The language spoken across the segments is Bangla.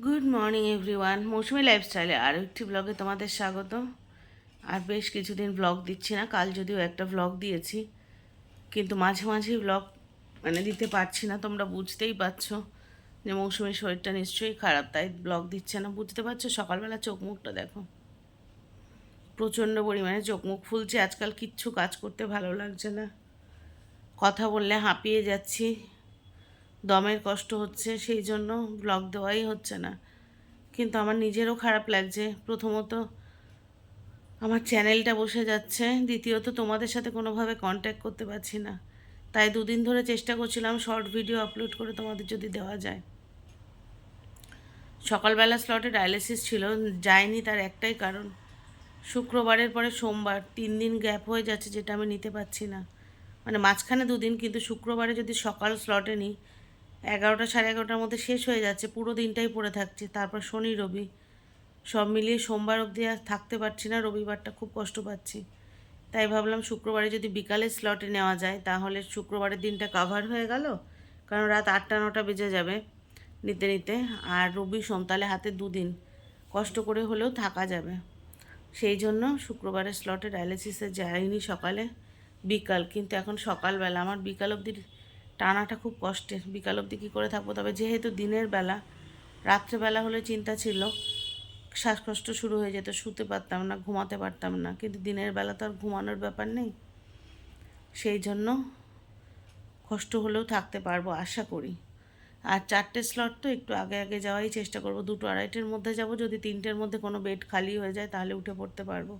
গুড মর্নিং এভরিওয়ান মৌসুমি লাইফস্টাইলে আরও একটি ব্লগে তোমাদের স্বাগত আর বেশ কিছুদিন ব্লগ দিচ্ছি না, কাল যদিও একটা ব্লগ দিয়েছি। কিন্তু মাঝে মাঝেই ব্লগ মানে দিতে পারছি না, তোমরা বুঝতেই পারছ যে মৌসুমির শরীরটা নিশ্চয়ই খারাপ, তাই ব্লগ দিচ্ছে না। বুঝতে পারছ? সকালবেলা চোখ মুখটা দেখো। প্রচণ্ড পরিমাণে চোখ মুখ ফুলছে। আজকাল কিচ্ছু কাজ করতে ভালো লাগছে না। কথা বললে হাঁপিয়ে যাচ্ছি। দমের কষ্ট হচ্ছে, সেই জন্য ব্লগ দেওয়াই হচ্ছে না। কিন্তু আমার নিজেরও খারাপ লাগছে। প্রথমত আমার চ্যানেলটা বসে যাচ্ছে। দ্বিতীয়ত তোমাদের সাথে কোনোভাবে কন্ট্যাক্ট করতে পারছি না। তাই দুদিন ধরে চেষ্টা করছিলাম শর্ট ভিডিও আপলোড করে তোমাদের যদি দেওয়া যায়। সকালবেলা স্লটে ডায়ালিসিস ছিল, যায়নি তার একটাই কারণ। শুক্রবারের পরে সোমবার তিন দিন গ্যাপ হয়ে যাচ্ছে, যেটা আমি নিতে পারছি না। মানে মাঝখানে দুদিন, কিন্তু শুক্রবারে যদি সকাল স্লটে নিই এগারোটা সাড়ে এগারোটার মধ্যে শেষ হয়ে যাচ্ছে, পুরো দিনটাই পড়ে থাকছে। তারপর শনি, রবি, সব মিলিয়ে সোমবার অবধি আর থাকতে পারছি না, রবিবারটা খুব কষ্ট পাচ্ছি। তাই ভাবলাম শুক্রবারে যদি বিকালে স্লটে নেওয়া যায়, তাহলে শুক্রবারের দিনটা কাভার হয়ে গেল, কারণ রাত আটটা নটা বেজে যাবে নিতে নিতে, আর রবি সোম তাহলে হাতে দুদিন, কষ্ট করে হলেও থাকা যাবে। সেই জন্য শুক্রবারের স্লটে ডায়ালিসিসে যাইনি সকালে, বিকাল, কিন্তু এখন সকালবেলা, আমার বিকাল অবধি টানাটা খুব কষ্টের। বিকাল অবধি কী করে থাকব? তবে যেহেতু দিনের বেলা, রাত্রেবেলা হলে চিন্তা ছিল, শ্বাসকষ্ট শুরু হয়ে যেত, শুতে পারতাম না, ঘুমাতে পারতাম না। কিন্তু দিনের বেলা তো আর ঘুমানোর ব্যাপার নেই। সেই জন্য কষ্ট হলেও থাকতে পারব, আশা করি। আর চারটে স্লট তো একটু আগে আগে যাওয়াই চেষ্টা করব। দুটো আড়াইটের মধ্যে যাব, যদি তিনটের মধ্যে কোনো বেড খালি হয়ে যায়, তাহলে উঠে পড়তে পারব।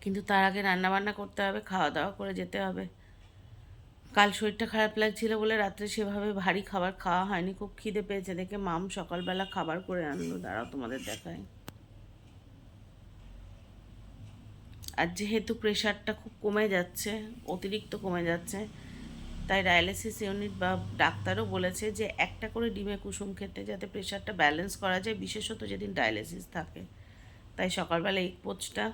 কিন্তু তার আগে রান্নাবান্না করতে হবে খাওয়া দাওয়া করে যেতে হবে। কাল শরীরটা খারাপ লাগছিল বলে রাত্রে সেভাবে ভারী খাবার খাওয়া হয়নি। খুব খিদে পেয়েছে দেখে মাম সকালবেলা খাবার করে আনলো। দাঁড়াও তোমাদের দেখায় আর যেহেতু প্রেশারটা খুব কমে যাচ্ছে, অতিরিক্ত কমে যাচ্ছে, তাই ডায়ালিসিস ইউনিট বা ডাক্তারও বলেছে যে একটা করে ডিমে কুসুম খেতে যাতে প্রেশারটা ব্যালেন্স করা যায়, বিশেষত যেদিন ডায়ালিসিস থাকে। তাই সকালবেলা এই পোচটা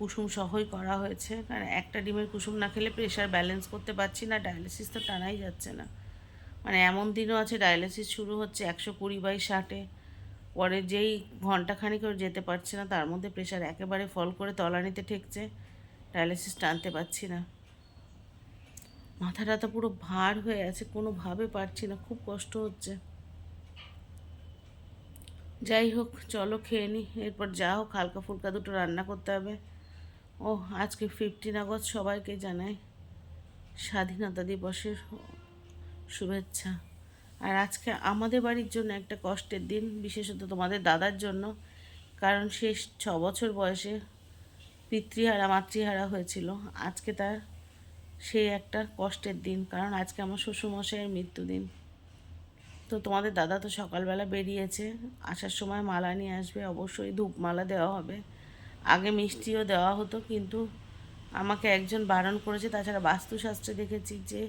কুসুম সহই করা হয়েছে। কারণ একটা ডিমের কুসুম না খেলে প্রেশার ব্যালেন্স করতে পারছি না ডায়ালিসিস তো টানাই যাচ্ছে না। মানে এমন দিনও আছে ডায়ালিসিস শুরু হচ্ছে একশো কুড়ি বাই ষাটে। পরে যেই ঘন্টাখানিক করে যেতে পারছে না, তার মধ্যে প্রেশার একেবারে ফল করে তলানিতে ঠেকছে। ডায়ালিসিস টানতে পারছি না। মাথাটা তো পুরো ভার হয়ে আছে, কোনোভাবে পারছি না, খুব কষ্ট হচ্ছে। যাই হোক, চলো খেয়ে নিই এরপর যা হোক, হালকা ফুলকা দুটো রান্না করতে হবে। ও আজকে ফিফটিন আগস্ট সবাইকে জানাই স্বাধীনতা দিবসের শুভেচ্ছা। আর আজকে আমাদের বাড়ির জন্য একটা কষ্টের দিন, বিশেষত তোমাদের দাদার জন্য, কারণ সে ছ বছর বয়সে পিতৃহারা, মাতৃহারা হয়েছিল। আজকে তার সেই একটা কষ্টের দিন, কারণ আজকে আমার শ্বশুরমশাইয়ের মৃত্যুদিন তো তোমাদের দাদা তো সকালবেলা বেরিয়েছে, আসার সময় মালা নিয়ে আসবে, অবশ্যই ধূপ মালা দেওয়া হবে। আগে মিষ্টিও দেওয়া হতো, কিন্তু আমাকে একজন বারণ করেছে। তাছাড়া বাস্তুশাস্ত্রে দেখেছি যে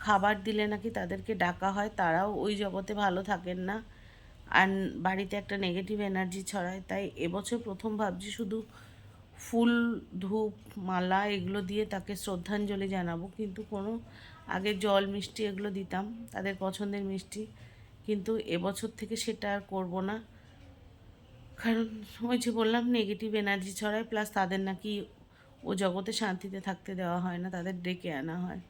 খাবার দিলে নাকি তাদেরকে ডাকা হয়, তারাও ওই জগতে ভালো থাকেন না। আর বাড়িতে একটা নেগেটিভ এনার্জি ছড়ায়, তাই এবছর প্রথম ভাবছি শুধু ফুল, ধূপ, মালা এগুলো দিয়ে তাকে শ্রদ্ধাঞ্জলি জানাব। কিন্তু কোনো, আগে জল মিষ্টি এগুলো দিতাম, তাদের পছন্দের মিষ্টি। কিন্তু এবছর থেকে সেটা আর করব না। কারণ ওই যে বললাম নেগেটিভ এনার্জি ছড়ায় প্লাস তাদের নাকি ও জগতে শান্তিতে থাকতে দেওয়া হয় না, তাদের ডেকে আনা হয়।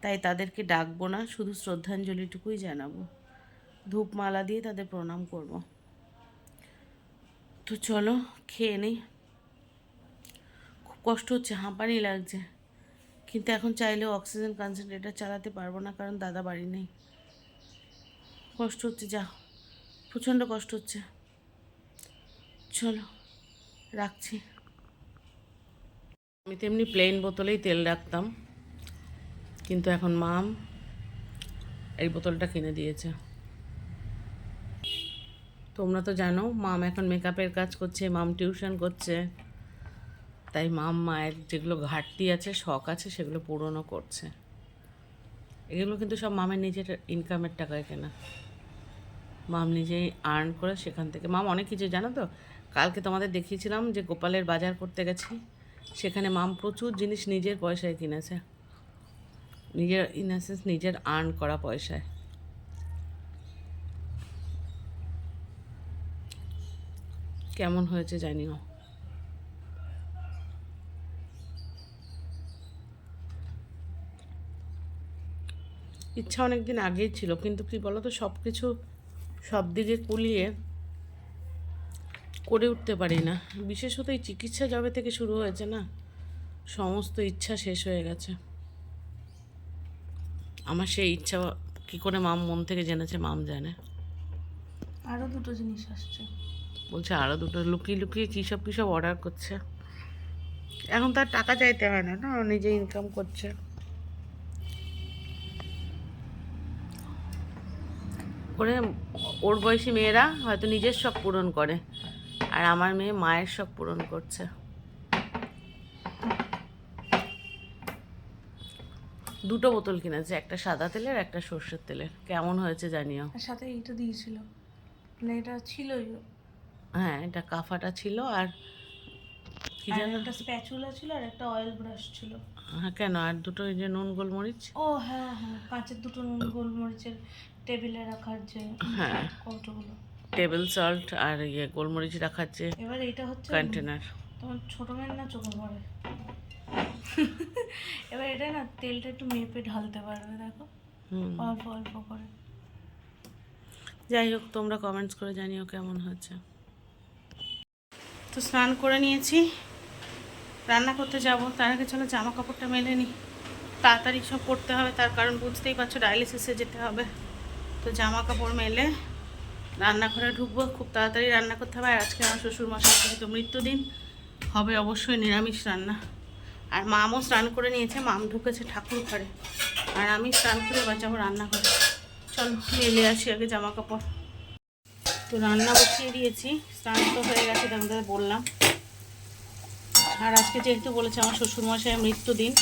তাই তাদেরকে ডাকবো না, শুধু শ্রদ্ধাঞ্জলিটুকুই জানাব। ধূপ মালা দিয়ে তাদের প্রণাম করব। তো চলো, খেয়ে নিই। খুব কষ্ট হচ্ছে, হাঁপানি লাগছে। কিন্তু এখন চাইলেও অক্সিজেন কনসেন্ট্রেটার চালাতে পারব না, কারণ দাদা বাড়ি নেই। কষ্ট হচ্ছে যা প্রচণ্ড কষ্ট হচ্ছে। চলো, রাখছি। আমি তেমনি প্লেন বোতলেই তেল রাখতাম, কিন্তু এখন মাম এই বোতলটা কিনে দিয়েছে। তোমরা তো জানো মাম এখন মেকআপের কাজ করছে মাম টিউশন করছে। তাই মাম মায়ের যেগুলো ঘাটতি আছে, শখ আছে, সেগুলো পূরণও করছে। এগুলো কিন্তু সব মামের নিজের ইনকামের টাকায় কেনা। মাম নিজেই আর্ন করে সেখান থেকে মাম অনেক কিছু, জানো তো? কালকে তোমাদের দেখিয়েছিলাম যে গোপালের বাজার করতে গেছি, সেখানে মাম প্রচুর জিনিস নিজের পয়সায় কিনেছে। নিজের ইনসেন্স নিজের আর্ন করা পয়সায়। কেমন হয়েছে জানিও। ইচ্ছা অনেক দিন আগেই ছিল, কিন্তু কি বলতো সব কিছু সব দিকে কুলিয়ে করে উঠতে পারি না। বিশেষত এই চিকিৎসা জবে থেকে শুরু হয়েছে না সমস্ত ইচ্ছা শেষ হয়ে গেছে। আমার সেই ইচ্ছা কি করে মাম মন থেকে জেনেছে মাম জানে। আরও দুটো জিনিস আসছে। বলছে আরও দুটো লুকিয়ে লুকিয়ে কী সব কী সব অর্ডার করছে? এখন তার টাকা চাইতে হয় না না নিজে ইনকাম করছে। করে ওর বয়সী মেয়েরা হয়তো নিজের শখ পূরণ করে। আর আমার মেয়ে মায়ের সব পূরণ করছে। দুটো বোতল কিনেছে একটা সাদা তেলের একটা সর্ষের তেলের। কেমন হয়েছে জানিও? সাথে এইটা দিয়েছিল। মানে এটা ছিলই। হ্যাঁ এটা কাফাটা ছিল আর কি যেন একটা স্প্যাচুলা ছিল আর একটা অয়েল ব্রাশ ছিল। হ্যাঁ কেন? আর দুটো ওই যে নুন গোলমরিচ? ও হ্যাঁ হ্যাঁ কাঁচের দুটো নুন গোলমরিচের টেবিলে রাখার যে হ্যাঁ। কৌটোগুলো। টেবিল সল্ট আর ইয়ে গোলমরিচ রাখার যে এবার এটা হচ্ছে কন্টেনার তোমার ছোট মেয়ের না চোখে পড়ে? এবার এটা না তেলটা একটু মেপে ঢালতে পারবে দেখো। হুম। অল্প অল্প করে। যাই হোক তোমরা কমেন্টস করে জানিও কেমন হয়েছে তো স্নান করে নিয়েছি। রান্না করতে যাব। তার আগে চলো জামা কাপড়টা মেলে নি। তাড়াতাড়ি সব করতে হবে। তার কারণ বুঝতেই পারছ ডায়ালিসিসে যেতে হবে। তো জামা কাপড় মেলে রান্নাঘরে ঢুকবো, খুব তাড়াতাড়ি রান্না করতে হবে। আর আজকে আমার শ্বশুর মশাই যেহেতু মৃত্যুদিন, হবে অবশ্যই নিরামিষ রান্না। আর মামও স্নান করে নিয়েছে, মাম ঢুকেছে ঠাকুর ঘরে। আর আমি স্নান করে বাঁচাবো রান্নাঘরে। চল মেলে আসি আগে জামা কাপড় তো রান্না বসিয়ে দিয়েছি, স্নান তো হয়ে গেছে তোমাদের বললাম। আর আজকে যেহেতু বলেছে আমার শ্বশুরমশাইয়ের মৃত্যুদিন,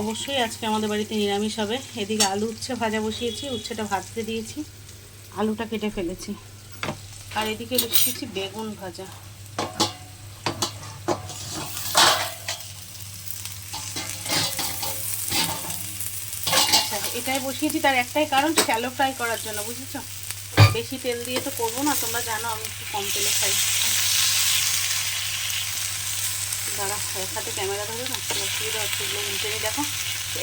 অবশ্যই আজকে আমাদের বাড়িতে নিরামিষ হবে। এদিকে আলু উচ্ছে ভাজা বসিয়েছি, উচ্ছেটা ভাজতে দিয়েছি। আলুটা কেটে ফেলেছি। আর এদিকে বসিয়েছি বেগুন ভাজা। আচ্ছা এটাই বসিয়েছি, তার একটাই কারণ, শ্যালো ফ্রাই করার জন্য, বুঝেছ? বেশি তেল দিয়ে তো করব না, তোমরা জানো, আমি একটু কম তেলে খাই। দাঁড়া, এক হাতে ক্যামেরা ধরে না অসুবিধা হচ্ছে দেখো।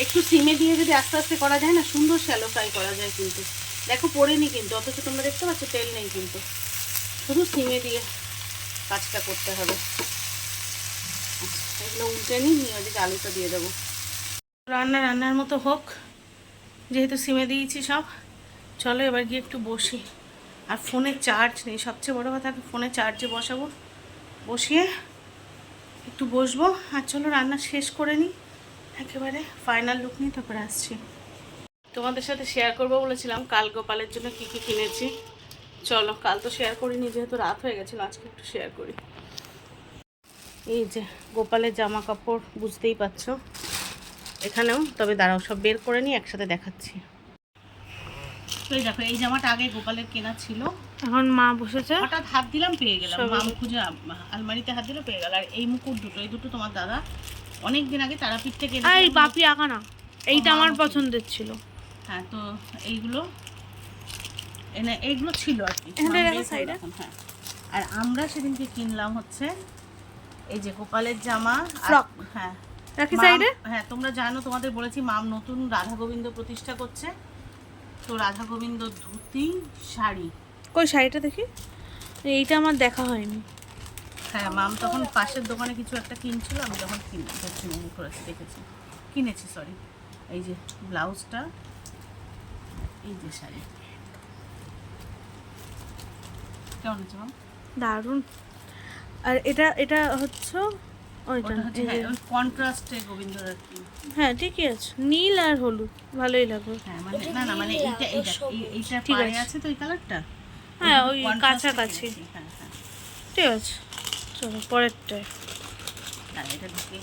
একটু সিমে দিয়ে যদি আস্তে আস্তে করা যায় না, সুন্দর শ্যালো ফ্রাই করা যায় কিন্তু। দেখো পড়েনি কিন্তু অথচ তোমরা দেখতে পাচ্ছ তেল নেই কিন্তু। শুধু সিমে দিয়ে কাজটা করতে হবে। আচ্ছা, এগুলো উল্টে নিই নিয়ে ওদিকে আলুটা দিয়ে দেবো। রান্না রান্নার মতো হোক যেহেতু সিমে দিয়েছি সব চলো এবার গিয়ে একটু বসি। আর ফোনে চার্জ নেই সবচেয়ে বড় কথা ফোনে চার্জে বসাবো। বসিয়ে একটু বসবো আর চলো রান্না শেষ করে নিই একেবারে ফাইনাল লুক নিয়ে তারপরে আসছি। তোমাদের সাথে শেয়ার করব বলেছিলাম কাল গোপালের জন্য কী কী কিনেছি। চলো কাল তো শেয়ার করিনি যেহেতু রাত হয়ে গেছিল আজকে একটু শেয়ার করি। এই যে গোপালের জামা কাপড় বুঝতেই পারছ। এখানেও তবে দাঁড়াও সব বের করে নিয়ে একসাথে দেখাচ্ছি। তো এই দেখো এই জামাটা আগে গোপালের কেনা ছিল। এখন মা বসেছে। হঠাৎ হাত দিলাম পেয়ে গেলাম। মাম খুঁজে আলমারিতে হাত দিলে পেয়ে গেল। আর এই মুকুট দুটো এই দুটো তোমার দাদা অনেক দিন আগে তারাপীঠ থেকে এই বাপি আঁকা না। এইটা আমার পছন্দের ছিল। হ্যাঁ তো এইগুলো এনে এইগুলো ছিল আর কি। হ্যাঁ। আর আমরা সেদিনকে কিনলাম হচ্ছে এই যে গোপালের জামা Frock। হ্যাঁ। রাখি সাইডে? হ্যাঁ তোমরা জানো তোমাদের বলেছি মাম নতুন রাধা গোবিন্দ প্রতিষ্ঠা করছে। তো রাধা গোবিন্দ ধুতি শাড়ি। কই শাড়িটা দেখি? এইটা আমার দেখা হয়নি। হ্যাঁ মাম তখন পাশের দোকানে কিছু একটা কিনছিল আমি তখন কিনে করেছি দেখেছি। কিনেছি সরি এই যে ব্লাউজটা। এই যে শাড়ি। কেমন আছে দারুণ। আর এটা এটা হচ্ছে ওইটা হ্যাঁ কন্ট্রাস্টে গোবিন্দ আর কি হ্যাঁ ঠিকই আছে। নীল আর হলুদ ভালোই লাগবে হ্যাঁ মানে না না মানে এইটা এইটা এইটা ঠিক আছে। আছে তো এই কালারটা? হ্যাঁ ওই কাছাকাছি। হ্যাঁ হ্যাঁ। ঠিক আছে। চলো পরেরটায়। এটা ঢুকিয়ে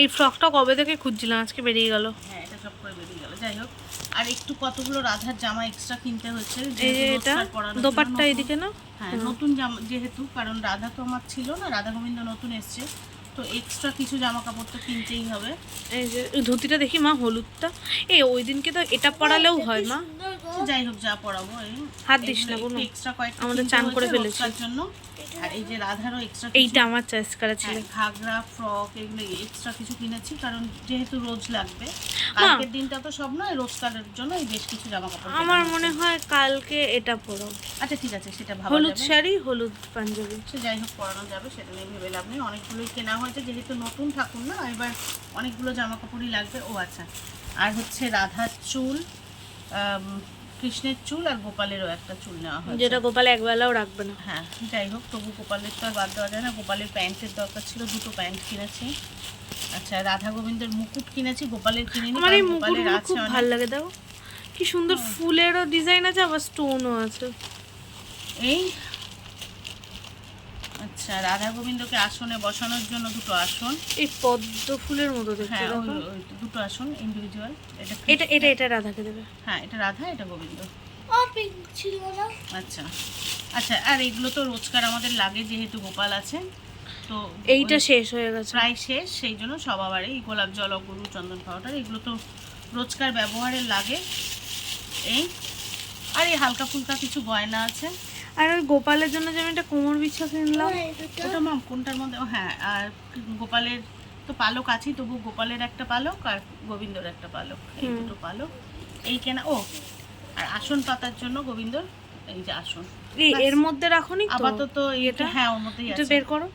এই ফ্রকটা কবে থেকে খুঁজছিলাম? আজকে বেরিয়ে গেল। সব করে বেরিয়ে গেল। যাই হোক আর একটু কতগুলো রাধার জামা এক্সট্রা কিনতে এটা জন্য দোপাট্টা এদিকে না? হ্যাঁ নতুন জামা যেহেতু কারণ রাধা তো আমার ছিল না রাধা গোবিন্দ নতুন এসছে তো এক্সট্রা কিছু জামা কাপড় তো কিনতেই হবে। এই যে ধুতিটা দেখি মা হলুদটা। এই ওই দিনকে তো এটা পরালেও হয় মা। যাই হোক যা পড়াবো এই হাত দিস না, বোনো। এক্সট্রা কয়েকটা আমাদের চান করে হয়েছে ফেলেছি। জন্য। আর এই যে রাধারও এক্সট্রা এইটা আমার চয়েস করা ছিল। ঘাগরা ফ্রক এগুলো এক্সট্রা কিছু কিনেছি কারণ যেহেতু রোজ লাগবে। কালকের দিনটা তো সব নয় রোজকারের জন্য এই বেশ কিছু জামা কাপড় আমার মনে হয় কালকে এটা পরো। আচ্ছা ঠিক আছে সেটা ভাবা হলুদ শাড়ি হলুদ পাঞ্জাবি। সে যাই হোক পরানো যাবে সেটা নিয়ে ভেবে লাভ নেই। অনেকগুলোই কেনা হয়েছে যেহেতু নতুন ঠাকুর না এবার অনেকগুলো জামা কাপড়ই লাগবে। ও আচ্ছা আর হচ্ছে রাধার চুল কৃষ্ণের চুল আর গোপালেরও একটা চুল নেওয়া হয় যেটা গোপাল একবেলাও রাখবে না। হ্যাঁ যাই হোক তবু গোপালের তো আর বাদ দেওয়া যায় না। গোপালের প্যান্টের দরকার ছিল দুটো প্যান্ট কিনেছি। আচ্ছা রাধা গোবিন্দের মুকুট কিনেছি গোপালের কিনে আমার এই আছে খুব ভালো লাগে দাও কি সুন্দর ফুলেরও ডিজাইন আছে আবার স্টোনও আছে। এই আচ্ছা রাধা গোবিন্দকে আসনে বসানোর জন্য দুটো আসন। এই পদ্ম ফুলের মতো দেখতে হ্যাঁ দুটো আসন ইন্ডিভিজুয়াল এটা এটা এটা এটা রাধাকে দেবে। হ্যাঁ এটা রাধা এটা গোবিন্দ। ও ছিল আচ্ছা। আচ্ছা আর এগুলো তো রোজকার আমাদের লাগে যেহেতু গোপাল আছে। তো এইটা শেষ হয়ে গেছে। প্রায় শেষ সেই জন্য সবাবারে এই গোলাপ জল অগুরু চন্দন পাউডার এগুলো তো রোজকার ব্যবহারে লাগে। এই আর এই হালকা ফুলকা কিছু গয়না আছে। আর ওই গোপালের জন্য যে একটা কোমর বিছা কিনলাম ওটা মাম কোনটার মধ্যে? হ্যাঁ আর গোপালের তো পালক আছেই তবু গোপালের একটা পালক আর গোবিন্দর একটা পালক এই দুটো পালক। এই কেনা ও আর আসন পাতার জন্য গোবিন্দর এই যে আসন। এই। এর মধ্যে রাখুনি তো? আপাতত এটা এটা? হ্যাঁ ওর মধ্যেই এটা আছে। বের করো।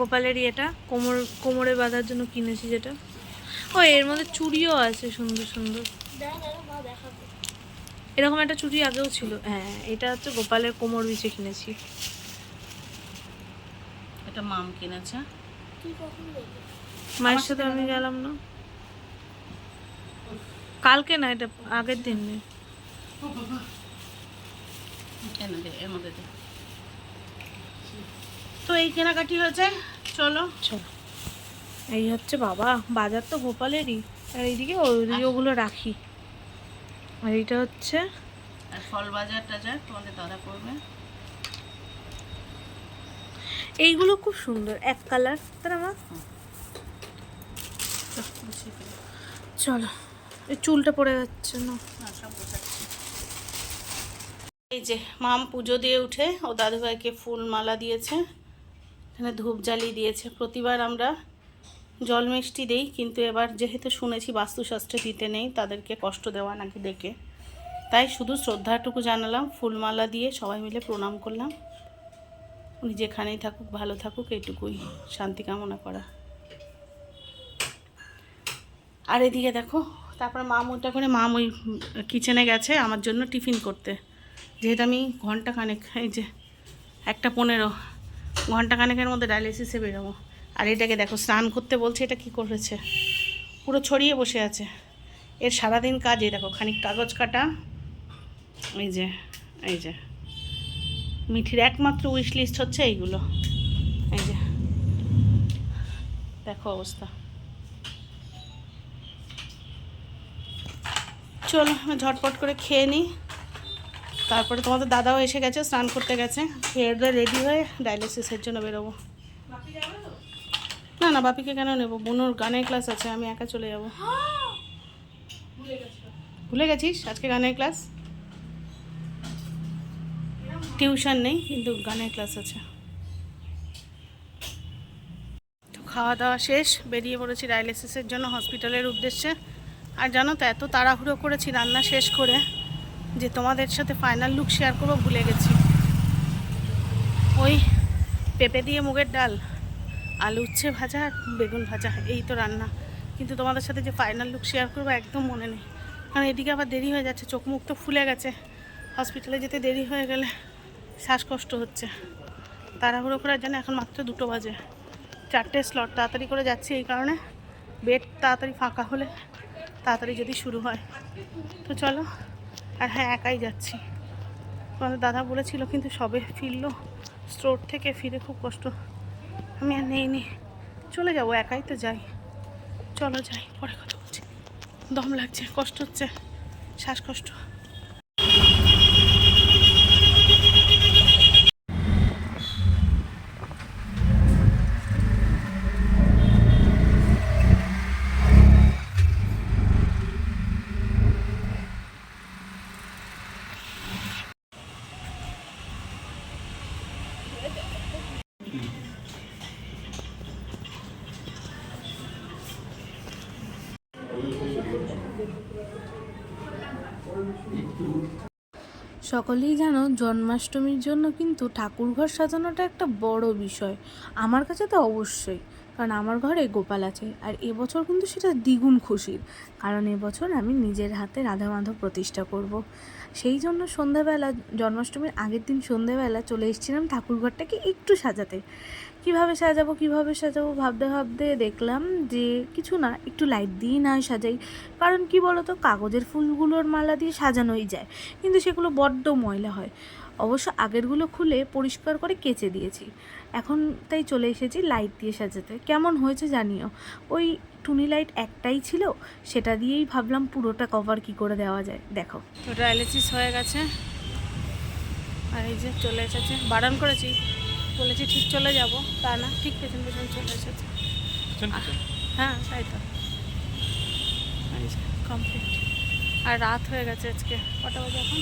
গোপালের ইয়েটা কোমর কোমরে বাঁধার জন্য কিনেছি যেটা। ও এর মধ্যে চুড়িও আছে সুন্দর সুন্দর। এরকম একটা চুড়ি আগেও ছিল। হ্যাঁ এটা হচ্ছে গোপালের কোমর বিছে কিনেছি। এটা মাম কিনেছে। মায়ের সাথে আমি গেলাম না। কালকে না এটা আগের দিন নেই এর মধ্যে তো এই কেনাকাটি হয়েছে চলো। চলো। এই হচ্ছে বাবা বাজার তো গোপালেরই। আর এইদিকে ওগুলো রাখি। আর এইটা হচ্ছে? আর ফল বাজার টাজার তোমাদের দাদা করবে। এইগুলো খুব সুন্দর এক কালার। তারা ফেলো। চলো এই চুলটা পড়ে যাচ্ছে না। এই যে মাম পুজো দিয়ে উঠে ও দাদুভাইকে ফুল মালা দিয়েছে। এখানে ধূপ জ্বালিয়ে দিয়েছে। প্রতিবার আমরা জল মিষ্টি দেই, কিন্তু এবার যেহেতু শুনেছি বাস্তুশাস্ত্রে দিতে নেই, তাদেরকে কষ্ট দেওয়া নাকি ডেকে তাই শুধু শ্রদ্ধাটুকু জানালাম, ফুলমালা দিয়ে সবাই মিলে প্রণাম করলাম। উনি যেখানেই থাকুক, ভালো থাকুক এটুকুই শান্তি কামনা করা। আর এদিকে দেখো, তারপর মাম ওটা করে মাম ওই কিচেনে গেছে, আমার জন্য টিফিন করতে। যেহেতু আমি ঘণ্টা খানেক এই যে একটা পনেরো ঘণ্টা খানেকের মধ্যে ডায়ালিসিসে বেরোবো। আর এটাকে দেখো, স্নান করতে বলছে, এটা কি করেছে? পুরো ছড়িয়ে বসে আছে। এর সারাদিন কাজ এই দেখো খানিক কাগজ কাটা, এই যে এই যে। মিঠির একমাত্র উইশ লিস্ট হচ্ছে এইগুলো। এই যে। দেখো অবস্থা। চলো ঝটপট করে খেয়ে নিই। তারপরে তোমাদের দাদাও এসে গেছে, স্নান করতে গেছে। খেয়ে রেডি হয়ে ডায়ালিসিসের জন্য বেরোবো। না না, বাপিকে কেন নেব? বুনুর গানের ক্লাস আছে, আমি একা চলে যাব। ভুলে গেছিস? আজকে গানের ক্লাস? টিউশন নেই, কিন্তু গানের ক্লাস আছে। তো খাওয়া দাওয়া শেষ, বেরিয়ে পড়েছি ডায়ালিসিসের জন্য হসপিটালের উদ্দেশ্যে। আর জানো তো, এত তাড়াহুড়ো করেছি রান্না শেষ করে, যে তোমাদের সাথে ফাইনাল লুক শেয়ার করব, ভুলে গেছি। ওই পেঁপে দিয়ে মুগের ডাল। আলু উচ্ছে ভাজা, বেগুন ভাজা, এই তো রান্না। কিন্তু তোমাদের সাথে যে ফাইনাল লুক শেয়ার করব একদম মনে নেই। কারণ এদিকে আবার দেরি হয়ে যাচ্ছে, চোখ মুখ তো ফুলে গেছে। হসপিটালে যেতে দেরি হয়ে গেলে শ্বাসকষ্ট হচ্ছে। তাড়াহুড়ো করার জন্য এখন মাত্র দুটো বাজে। চারটে স্লট তাড়াতাড়ি করে যাচ্ছি এই কারণে। বেড তাড়াতাড়ি ফাঁকা হলে তাড়াতাড়ি যদি শুরু হয়। তো চলো, আর হ্যাঁ একাই যাচ্ছি। তোমাদের দাদা বলেছিল কিন্তু সবে ফিরলো। স্টোর থেকে ফিরে খুব কষ্ট। আমি আর নেই নি চলে যাব একাই তো যাই। চলো যাই, পরে কথা বলছি। দম লাগছে, কষ্ট হচ্ছে, শ্বাসকষ্ট। সকলেই জানো জন্মাষ্টমীর জন্য কিন্তু ঠাকুরঘর সাজানোটা একটা বড় বিষয়। আমার কাছে তো অবশ্যই। কারণ আমার ঘরে গোপাল আছে আর এবছর কিন্তু সেটা দ্বিগুণ খুশির কারণ এবছর আমি নিজের হাতে রাধা মাধব প্রতিষ্ঠা করব। সেই জন্য সন্ধ্যাবেলা, জন্মাষ্টমীর আগের দিন সন্ধ্যাবেলা চলে এসেছিলাম ঠাকুরঘরটাকে একটু সাজাতে। কীভাবে সাজাবো কীভাবে সাজাবো ভাবতে ভাবতে দেখলাম যে কিছু না, একটু লাইট দিয়েই না সাজাই। কারণ কি বলতো, কাগজের ফুলগুলোর মালা দিয়ে সাজানোই যায়। কিন্তু সেগুলো বড্ড ময়লা হয়। অবশ্য আগেরগুলো খুলে পরিষ্কার করে কেচে দিয়েছি। এখন তাই চলে এসেছি লাইট দিয়ে সাজাতে। কেমন হয়েছে জানিও? ওই টুনি লাইট একটাই ছিল সেটা দিয়েই ভাবলাম পুরোটা কভার কি করে দেওয়া যায়। দেখো। তো ডায়ালিসিস হয়ে গেছে। আর এই যে চলে এসেছে। বারণ করেছি। বলেছি ঠিক চলে যাব। তা না ঠিক পেছন পেছন চলে এসেছে। হ্যাঁ তাই তো। কমপ্লিট আর রাত হয়ে গেছে আজকে। কটা বাজে এখন?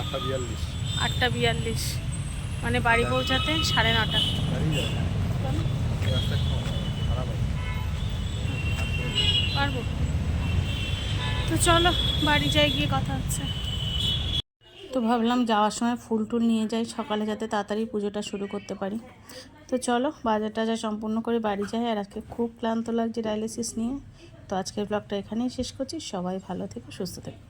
আটটা বিয়াল্লিশ। আটটা বিয়াল্লিশ। মানে বাড়ি পৌঁছাতে সাড়ে নটা। পারব? তো চলো, বাড়ি যাই গিয়ে কথা হচ্ছে। তো ভাবলাম যাওয়ার সময় ফুল টুল নিয়ে যাই সকালে যাতে তাড়াতাড়ি পুজোটা শুরু করতে পারি। তো চলো, বাজার টাজার সম্পূর্ণ করে বাড়ি যাই। আর আজকে খুব ক্লান্ত লাগছে ডায়ালিসিস নিয়ে। তো আজকের ব্লগটা এখানেই শেষ করছি। সবাই ভালো থেকো, সুস্থ থেকো।